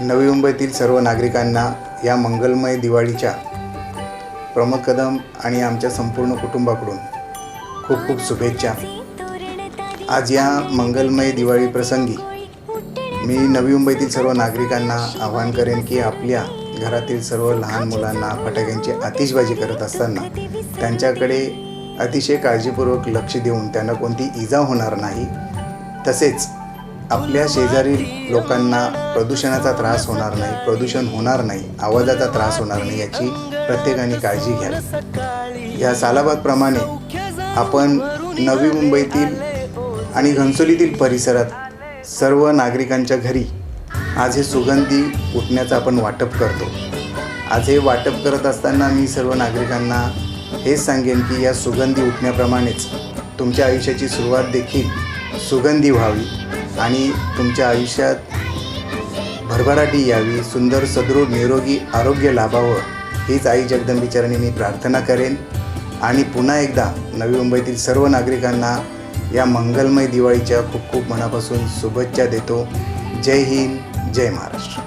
नवी मुंबईतील सर्व नागरिकांना या मंगलमय दिवाळीच्या प्रमोद कदम आणि आमच्या संपूर्ण कुटुंबाकडून खूप खूप शुभेच्छा. आज या मंगलमय दिवाळी प्रसंगी मी नवी मुंबईतील सर्व नागरिकांना आवाहन करेन की आपल्या घरातील सर्व लहान मुलांना फटाक्यांची आतिषबाजी करत असताना त्यांच्याकडे अतिशय काळजीपूर्वक लक्ष देऊन त्यांना कोणती इजा होणार नाही तसेच आपल्या शेजारील लोकांना प्रदूषणाचा त्रास होणार नाही प्रदूषण होणार नाही आवाजाचा त्रास होणार नाही याची प्रत्येकाने काळजी घ्यावी. या सालाबादप्रमाणे आपण नवी मुंबईतील आणि घनसोलीतील परिसरात सर्व नागरिकांच्या घरी आज हे सुगंधी उठण्याचं आपण वाटप करतो. आज हे वाटप करत असताना मी सर्व नागरिकांना हेच सांगेन की या सुगंधी उठण्याप्रमाणेच तुमच्या आयुष्याची सुरुवात देखील सुगंधी व्हावी. आणि तुमच्या आयुष्यात भरभराटी यावी सुंदर सदृढ निरोगी आरोग्य लाभावं हीच आई जगदंबीचरणी मी प्रार्थना करेन. आणि पुन्हा एकदा नवी मुंबईतील सर्व नागरिकांना या मंगलमय दिवाळीच्या खूप खूप मनापासून शुभेच्छा देतो. जय हिंद जय महाराष्ट्र.